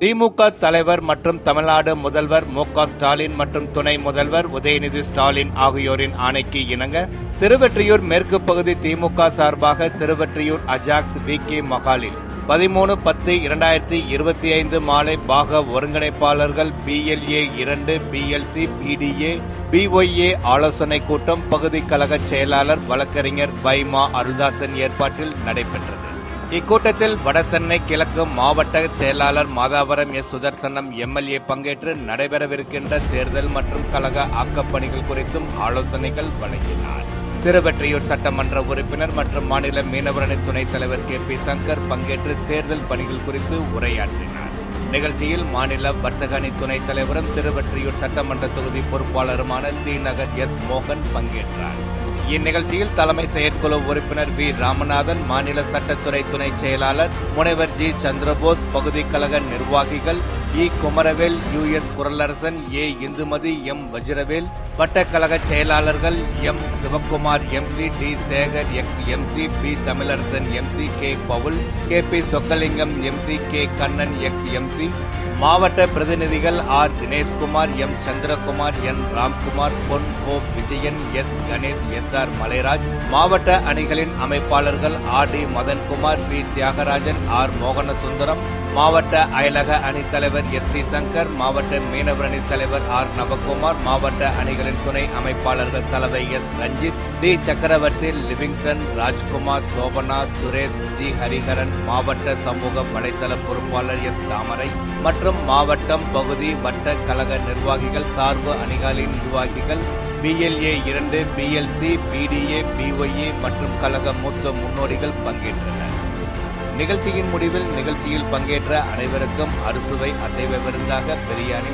திமுக தலைவர் மற்றும் தமிழ்நாடு முதல்வர் மு ஸ்டாலின் மற்றும் துணை முதல்வர் உதயநிதி ஸ்டாலின் ஆகியோரின் ஆணைக்கு இணங்க திருவெற்றியூர் மேற்கு பகுதி திமுக சார்பாக திருவெற்றியூர் அஜாக்ஸ் வி கே மகாலில் பதிமூணு பத்து இரண்டாயிரத்தி இருபத்தி ஐந்து மாலை பாக ஒருங்கிணைப்பாளர்கள் பிஎல்ஏ இரண்டு பிஎல்சி பிடிஏ பிஒய்ஏ ஆலோசனைக் கூட்டம் பகுதி கழக செயலாளர் வழக்கறிஞர் வைமா அருள்தாசன் ஏற்பாட்டில் நடைபெற்றது. இக்கூட்டத்தில் வடசென்னை கிழக்கு மாவட்ட செயலாளர் மாதாவரம் எஸ். சுதர்சனம் எம்எல்ஏ பங்கேற்று நடைபெறவிருக்கின்ற தேர்தல் மற்றும் கழக ஆக்கப்பணிகள் குறித்தும் ஆலோசனைகள் வழங்கினார். திருவெற்றியூர் சட்டமன்ற உறுப்பினர் மற்றும் மாநில மீனவரணி துணைத் தலைவர் கே. பி. சங்கர் பங்கேற்று தேர்தல் பணிகள் குறித்து உரையாற்றினார். நிகழ்ச்சியில் மாநில வர்த்தக அணி துணைத் தலைவரும் திருவெற்றியூர் சட்டமன்ற தொகுதி பொறுப்பாளருமான தி நகர் எஸ். மோகன் பங்கேற்றார். இந்நிகழ்ச்சியில் தலைமை செயற்குழு உறுப்பினர் வி. ராமநாதன் மாநில சட்டத்துறை துணை செயலாளர் முனைவர் ஜி. சந்திரபோஸ் பகுதி கழக நிர்வாகிகள் இ. Kumaravel U. S Kuralarasan A. Indumathi M. Vajravel வட்டக்கழக செயலாளர்கள் M. Sivakumar MC D. Sekar ex MC P. Tamilarasan MC K. Paul K. P. Chokkalingam MC K. Kannan ex MC மாவட்ட பிரதிநிதிகள் R. Dineshkumar M. Chandrakumar N. Ramkumar Pon கோ. Vijayan S. Ganesh S. R. Malairaj மாவட்ட அணிகளின் அமைப்பாளர்கள் R. D. Madhankumar P. Thiyagarajan R. Mohanasundaram மாவட்ட அயலக அணித் தலைவர் S C Shankar மாவட்ட மீனவர் அணி தலைவர் ஆர். நவகுமார் மாவட்ட அணிகளின் துணை அமைப்பாளர்கள் தலைவர் S. Ranjith D. Chakravarthy Livingston Rajkumar Sobhana Suresh G. Hariharan மாவட்ட சமூக வலைதள பொறுப்பாளர் எஸ். தாமரை மற்றும் மாவட்டம் பகுதி வட்ட கழக நிர்வாகிகள் சார்பு அணிகளின் நிர்வாகிகள் பிஎல்ஏ இரண்டு பிஎல்சி பிடிஏ பிஒய்ஏ மற்றும் கழக மூத்த முன்னோடிகள் பங்கேற்றனர். நிகழ்ச்சியின் முடிவில் நிகழ்ச்சியில் பங்கேற்ற அனைவருக்கும் அறுசுவை அசைவ விருந்தாக பிரியாணி